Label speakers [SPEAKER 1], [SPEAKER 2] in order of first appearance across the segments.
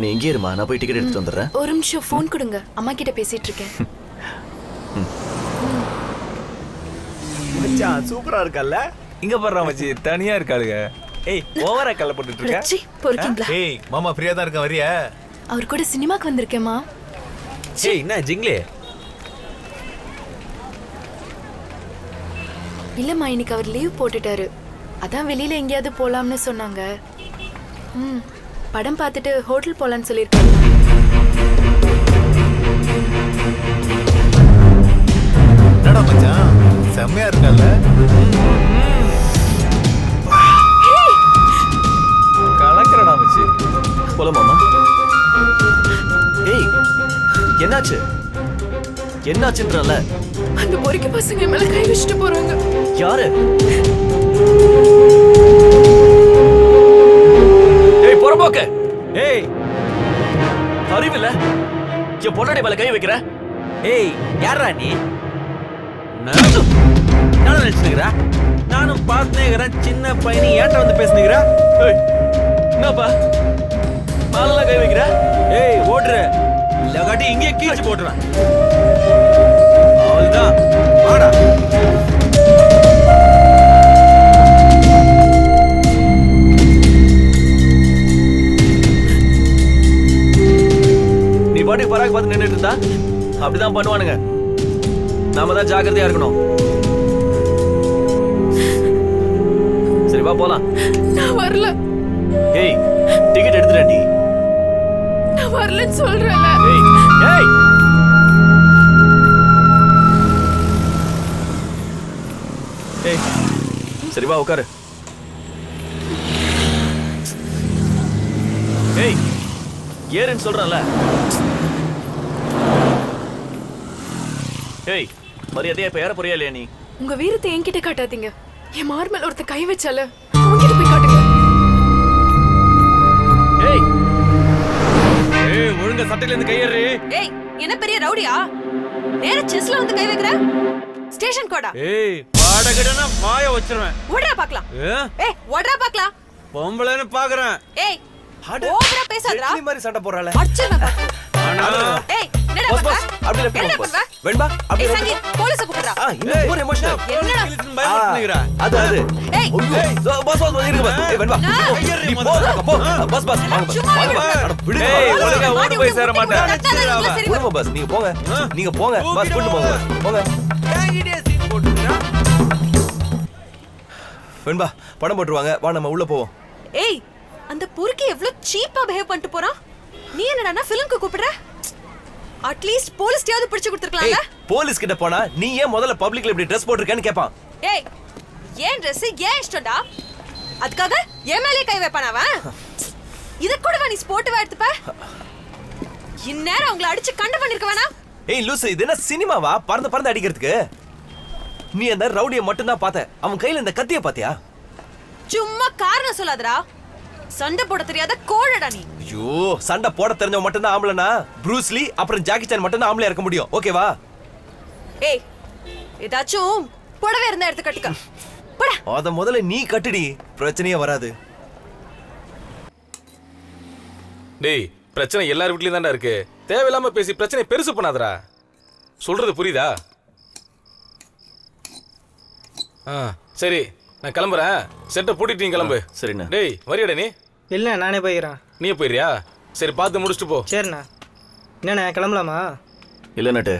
[SPEAKER 1] நீ இங்கே இருமா? நான் போய் டிக்கெட் எடுத்துட்டு வந்துடுறேன்.
[SPEAKER 2] ஒரு நிமிஷம் ஃபோன் கொடுங்க. அம்மா கிட்ட பேசிட்டு இருக்கேன்.
[SPEAKER 3] மச்சான் சூப்பரா இருக்கல்ல?
[SPEAKER 4] இங்க பாடுறா மச்சி தனியா இருக்காளுங்க ஏய் ஓவரா கல்ல போட்டுட்டு இருக்க.
[SPEAKER 2] ரச்சி பொறுக்கீங்களா?
[SPEAKER 3] ஏய் மாமா ஃப்ரீயா தான் இருக்க வரியா?
[SPEAKER 2] அவர் கூட சினிமாக்கு வந்திருக்கேம்மா.
[SPEAKER 4] ஏய் என்ன ஜிங்லே?
[SPEAKER 2] இல்லம்மா இன்னைக்கு அவர் லீவ் போட்டுட்டாரு. அதான் வெளியில எங்கேயாவது போலாம்னு சொன்னாங்க. ம். படம் பார்த்துட்டு ஹோட்டல் போலான்னு சொல்லியிருக்காரு
[SPEAKER 3] என்னடா மச்சான்? செம்மையா இருக்கல்ல?
[SPEAKER 4] கலக்கறடா மச்சி.
[SPEAKER 1] போலாமாமா ஏய் என்னாச்சு? என்னாச்சுன்றல
[SPEAKER 2] அந்த பொறுக்கி பசங்க மேல கை வச்சுட்டு போறாங்க.
[SPEAKER 1] யாரு? பொண்டாடி
[SPEAKER 4] ஏய் யாரா நீ? நான் என்ன நினைச்சுக்கிறா நானும் பார்த்துனேங்கிறேன் சின்ன பையனி ஏட்ட வந்து பேசுனீங்களா
[SPEAKER 1] ஏய் என்னப்பா? மேலாம் கை வைக்கிற?
[SPEAKER 4] ஏய் ஓடுற. இல்லகாட்டி இங்கே கீழ்ச்சி போட்டுறேன் அவள்தான். வாடா.
[SPEAKER 1] பராக் பார்த்து நின்னுட்டு இருந்தா அப்படிதான் பண்ணுவானுங்க. நாம தான் ஜாக்கிரதையா இருக்கணும். சரி வா போலாம்.
[SPEAKER 2] நான் வரல.
[SPEAKER 1] ஏய் டிக்கெட் எடுத்துட்டேன்டி
[SPEAKER 2] நான் வரலன்னு சொல்றேன்ல.
[SPEAKER 1] ஏய் ஏய்! ஏய் சரி வா உட்காரு. ஏய் ஏறுன்னு சொல்றேன்ல. ஏய் மரியாதையா இப்ப ஏற போறியா இல்லையா நீ?
[SPEAKER 2] உங்க வீரத்தை என்கிட்ட காட்டாதீங்க. என் மார் மேல ஒருத்தன் கை வச்சால அவன்கிட்ட போய் காட்டுங்க.
[SPEAKER 1] ஏய்
[SPEAKER 4] ஏய் ஒழுங்கா சட்டையில இருந்து கையேறு.
[SPEAKER 5] ஏய் என்ன பெரிய ரவுடியா? நேர செஸ்ல வந்து கை வைக்கிற? ஸ்டேஷன் கோடா.
[SPEAKER 4] ஏய் பாடகடனா வாய வச்சிருவேன்.
[SPEAKER 5] ஓடுறா பார்க்கலாம்.
[SPEAKER 4] ஏ?
[SPEAKER 5] ஏய் ஓடுறா பார்க்கலாம்.
[SPEAKER 4] பொம்பளைன்னு பாக்குறேன்.
[SPEAKER 5] ஏய் ஓவரா பேசாதடா.
[SPEAKER 3] எத்தனை மாதிரி சண்டை போடுறாள.
[SPEAKER 5] அடிச்சிருவேன் பாத்து.
[SPEAKER 4] ஆனா
[SPEAKER 5] ஏய்
[SPEAKER 1] boss boss left boss Venba?
[SPEAKER 5] போலீஸ கூப்பிடுறா.
[SPEAKER 1] ஆ இன்னும் ஒரு எமோஷனல்
[SPEAKER 5] என்னடா?
[SPEAKER 4] கிழிச்சுன்னு பயமுறுத்துனீங்கடா.
[SPEAKER 1] அது அது.
[SPEAKER 5] ஏய்
[SPEAKER 1] பாஸ் பாஸ் இருக்கு பாஸ் ஏய் வெண்பா.
[SPEAKER 5] நான்
[SPEAKER 1] போ, நீ போ போ பாஸ் பாஸ் வாங்க பாஸ்
[SPEAKER 5] சும்மா
[SPEAKER 1] வாங்க
[SPEAKER 5] இரு.
[SPEAKER 1] பாஸ் அட விடுங்க.
[SPEAKER 4] ஏய்
[SPEAKER 1] பாஸ்.
[SPEAKER 4] ஒழுங்கா ஓடி போய் சேர மாட்டேன்.
[SPEAKER 5] கத்தாதீங்க, சரி
[SPEAKER 1] விடுங்க பாஸ் நீங்க போங்க. நீங்க போங்க. பாஸ் போங்க. போங்க.
[SPEAKER 4] சீன்
[SPEAKER 1] வெண்பா படம் போட்டுருவாங்க. வா நம்ம உள்ள போவோம்.
[SPEAKER 5] ஏய் அந்த பொறுக்கி எவ்வளவு சீப்பா பிஹேவ் பண்ணிட்டு போறான்? நீ என்னடா ஃபிலிம்க்கு கூப்பிடுற? அட்லீஸ்ட் போலீஸ்டையாவது பிடிச்சு கொடுத்துருக்கலாம்ல?
[SPEAKER 1] போலீஸ் கிட்ட போனா நீ ஏன் முதல்ல பப்ளிக்ல இப்படி ட்ரெஸ் போட்டிருக்கேன்னு கேட்பான்
[SPEAKER 5] ஏய் ஏன் Dress ஏன் இஷ்டம்டா? அதுக்காக என் மேலே கை வைப்பான் அவன்? இத கூட நீ ஸ்போர்ட்டிவா எடுத்துப்ப? இந்நேரம் அவங்கள அடிச்சு கண்டு பண்ணிருக்க வேணாம்.
[SPEAKER 1] ஏய் லூசு இது என்ன சினிமாவா? பறந்து பறந்து அடிக்கிறதுக்கு? நீ அந்த ரவுடியை மட்டும் தான் பார்த்த. அவன் கையில இந்த கத்திய பாத்தியா
[SPEAKER 5] சும்மா காரணம் சொல்லாதடா. சண்டை போட தெரியாத கோழடா நீ.
[SPEAKER 1] ஐயோ சண்டை போட தெரிஞ்சவன் மட்டும் தான் ஆம்பளனா ப்ரூஸ்லி அப்புறம் ஜாக்கி சான் மட்டும் தான் ஆம்பளையா இருக்க முடியும். ஓகேவா
[SPEAKER 5] ஏய் ஏதாச்சும் புடவை இருந்தா எடுத்து கட்டிக்க. போடா.
[SPEAKER 1] அத முதல்ல நீ கட்டுடி. பிரச்சனையே வராது.
[SPEAKER 6] டேய் பிரச்சனை எல்லார் வீட்லயும் தான்டா இருக்கு. தேவையில்லாம பேசி பிரச்சனை பெருசு பண்ணாதடா. சொல்றது புரியுதா? ஆ சரி நான் கிளம்புறேன். செட்டை பூட்டிட்டு நீ கிளம்பு.
[SPEAKER 1] சரிண்ணா.
[SPEAKER 6] டேய் வரியாடா நீ.
[SPEAKER 7] இல்லை நானே போய்க்கிறேன்.
[SPEAKER 6] நீயே போயிடுறியா? சரி பார்த்து முடிச்சுட்டு போ.
[SPEAKER 7] சரிண்ணா. என்னண்ணே கிளம்பலாமா?
[SPEAKER 1] இல்ல நட்டு.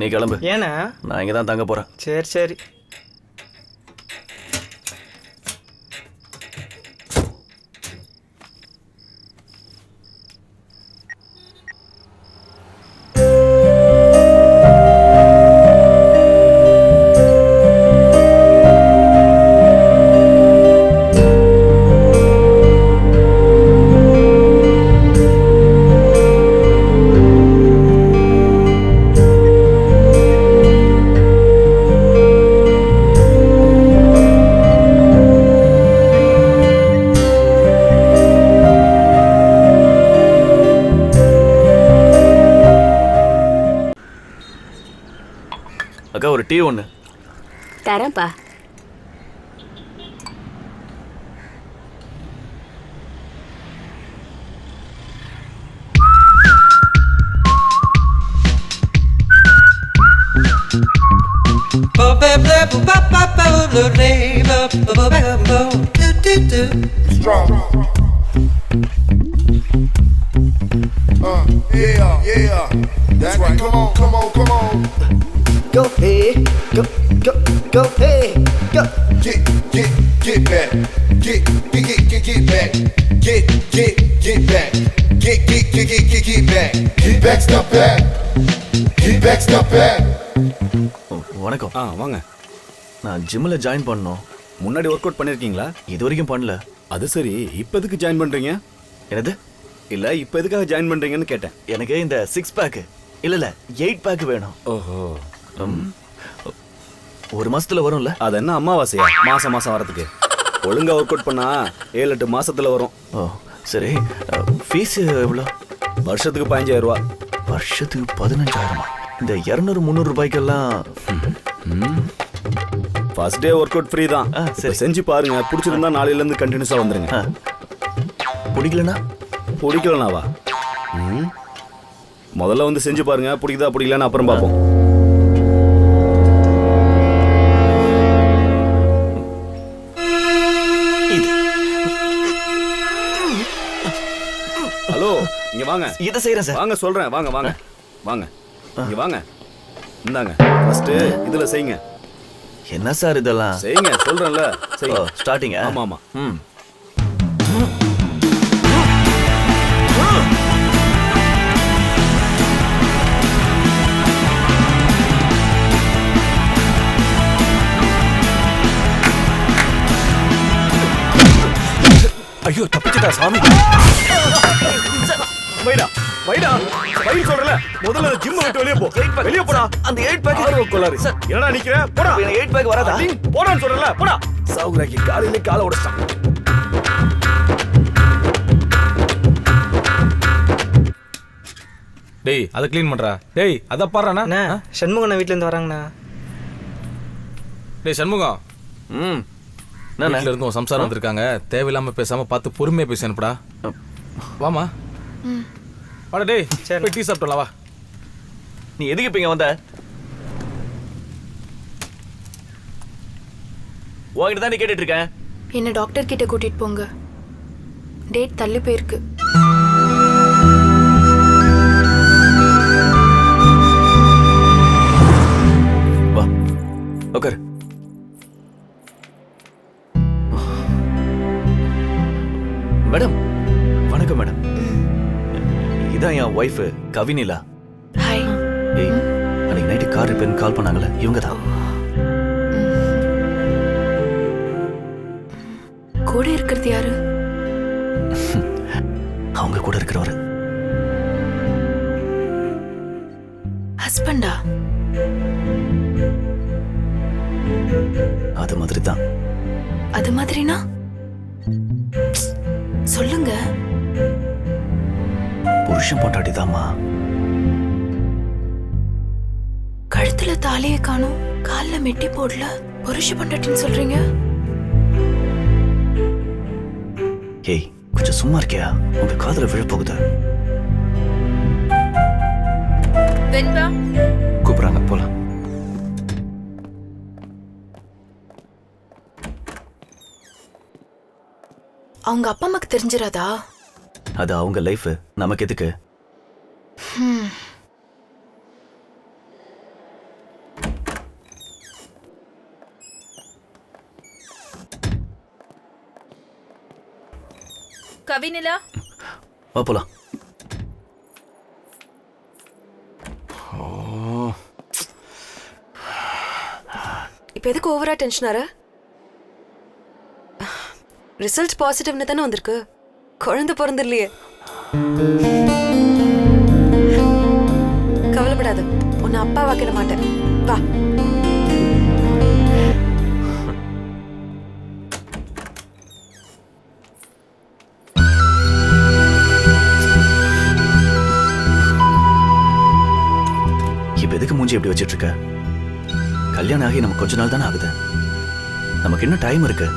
[SPEAKER 1] நீ கிளம்பு.
[SPEAKER 7] ஏண்ணா?
[SPEAKER 1] நான் இங்க தான் தங்க போறேன்.
[SPEAKER 7] சரி சரி.
[SPEAKER 1] அக்கா ஒரு டீ ஒன்று
[SPEAKER 8] தரேன்ப்பா Uh, yeah, yeah. That's right. Come on, come on, come on.
[SPEAKER 9] Go hey, go.
[SPEAKER 8] Get, get, get back. Get, get, get, get, get back. Get, get, get back. Get, get, get, get, get, get back. Get back, step back. Get back, step back.
[SPEAKER 1] வணக்கம்
[SPEAKER 3] ஆ வாங்க
[SPEAKER 1] நான் ஜிம்ல join பண்ணோம்
[SPEAKER 3] முன்னாடி work out பண்ணிருக்கீங்களா
[SPEAKER 1] இது வரைக்கும் பண்ணல
[SPEAKER 3] அது சரி இப்போ எதுக்கு ஜாயின் பண்றீங்க
[SPEAKER 1] என்னது
[SPEAKER 3] இல்ல இப்போ எதுக்காக ஜாயின் பண்றீங்கன்னு கேட்டேன்
[SPEAKER 1] எனக்கு இந்த சிக்ஸ் பேக் இல்ல இல்ல எயிட் பேக் வேணும்
[SPEAKER 3] ஓஹோ
[SPEAKER 1] ம். ஒரு மாசத்துல வரும்ல?
[SPEAKER 3] அது என்ன அமாவாசையா? மாசம் மாசம் வரதுக்கு. ஒழுங்கா ஒர்க் அவுட் பண்ணா ஏழு எட்டு மாசத்துல வரும்.
[SPEAKER 1] ஓ சரி. ஃபீஸ் எவ்வளோ?
[SPEAKER 3] வருஷத்துக்கு பதினஞ்சாயிரம் ரூபா.
[SPEAKER 1] வருஷத்துக்கு பதினஞ்சாயிரமா? இந்த இரநூறு முந்நூறு ரூபாய்க்கெல்லாம்
[SPEAKER 3] first day workout free தான். சரி. செஞ்சு பாருங்க. பிடிச்சிருந்தா நாளையில இருந்து கண்டினியூஸா வந்துருங்க.
[SPEAKER 1] பிடிக்கலனா?
[SPEAKER 3] பிடிக்கலனாவா? முதல்ல வந்து செஞ்சு பாருங்க. பிடிக்குதா பிடிக்கலன்னு அப்புறம் பார்ப்போம். வாங்க.
[SPEAKER 1] இதை செய்யறேன் சார்.
[SPEAKER 3] வாங்க சொல்றேன். வாங்க வாங்க. வாங்க. இங்க வாங்க. இந்தாங்க. ஃபர்ஸ்ட் இதுல செய்யுங்க.
[SPEAKER 1] என்ன சார் இதெல்லாம்?
[SPEAKER 3] செய்யுங்க. சொல்றேன்ல. செய்யுங்க.
[SPEAKER 1] ஸ்டார்டிங்
[SPEAKER 3] ஆமா ஆமா
[SPEAKER 1] ம். ஐயோ தப்பிச்சுட்டா சாமி.
[SPEAKER 3] வைடா வைடா. வை சொல்றல முதல்ல ஜிம் விட்டு வெளிய போ. வெளிய போடா.
[SPEAKER 1] அந்த எயிட் பேக்
[SPEAKER 3] ஆர்வ கோளாறு.
[SPEAKER 1] சார்
[SPEAKER 3] என்னடா நிக்கிற? போடா.
[SPEAKER 1] எனக்கு எயிட் பேக் வராதா?
[SPEAKER 3] போடான்னு சொல்றல போடா. சவுராக்கி காலையில காலை உடைச்சிட்டான்
[SPEAKER 6] டேய் அதை க்ளீன் பண்றா. டேய் அதை பாடுறானா?
[SPEAKER 7] அண்ணா சண்முகண்ணா வீட்டிலேருந்து வராங்கண்ணா.
[SPEAKER 6] டேய் சண்முகம்
[SPEAKER 1] ம்.
[SPEAKER 6] வீட்ல
[SPEAKER 1] என்ன
[SPEAKER 6] இருந்து உன் சம்சாரம் வந்திருக்காங்க. தேவையில்லாம பேசாம பார்த்து பொறுமையா பேசி அனுப்புடா. வாமா வாடா டேய்
[SPEAKER 7] சரி.
[SPEAKER 6] போய் டீ சாப்பிட்டலாம் வா.
[SPEAKER 1] நீ எதுக்கு இப்ப இங்க வந்த? உன்கிட்ட தான் நீ கேட்டுட்டு இருக்கேன்.
[SPEAKER 2] என்ன டாக்டர் கிட்ட கூட்டிட்டு போங்க. டேட் தள்ளி போயிருக்கு.
[SPEAKER 1] வா உட்காரு மேடம் வணக்கம் மேடம். இதான் என் ஒய்ஃப் கவினிலா.
[SPEAKER 2] ஹாய்
[SPEAKER 1] ஏய் அன்னைக்கு நைட்டு கார் ரிப்பேர்னு கால் பண்ணாங்கல்ல இவங்க தான்
[SPEAKER 2] கூட இருக்கிறது யாரு?
[SPEAKER 1] அவங்க கூட இருக்கிறவர்.
[SPEAKER 2] ஹஸ்பண்டா
[SPEAKER 1] அது மாதிரி தான்
[SPEAKER 2] அது மாதிரினா?
[SPEAKER 1] பொண்டாட்டி தாம்மா
[SPEAKER 2] கழுத்துல தாலியை காணும் கால்ல மெட்டி போடல புருஷ பொண்டாட்டின்னு சொல்றீங்க?
[SPEAKER 1] ஏய் கொஞ்சம் சும்மா இருக்கியா? உங்க காதுல விழப்போகுது கூப்பிடுறாங்க போலாம்.
[SPEAKER 2] அவங்க அப்பா அம்மாக்கு தெரிஞ்சிராதா?
[SPEAKER 1] அது அவங்க லைஃப் நமக்கு எதுக்கு?
[SPEAKER 5] கவினிலா
[SPEAKER 1] வா போலாம்.
[SPEAKER 5] இப்போ எதுக்கு ஓவரா டென்ஷன் ஆற? ரிசல்ட் பாசிட்டிவ்னு தானே வந்திருக்கு. குழந்தை பிறந்தில்லையே கவலைப்படாத உன்னை அப்பா வாக்கிட மாட்டேன். வா.
[SPEAKER 1] இப்ப எதுக்கு மூஞ்சி எப்படி வச்சிட்டு இருக்க? கல்யாணம் ஆகி நமக்கு கொஞ்ச நாள் தானே ஆகுது. நமக்கு இன்னும் டைம் இருக்கு.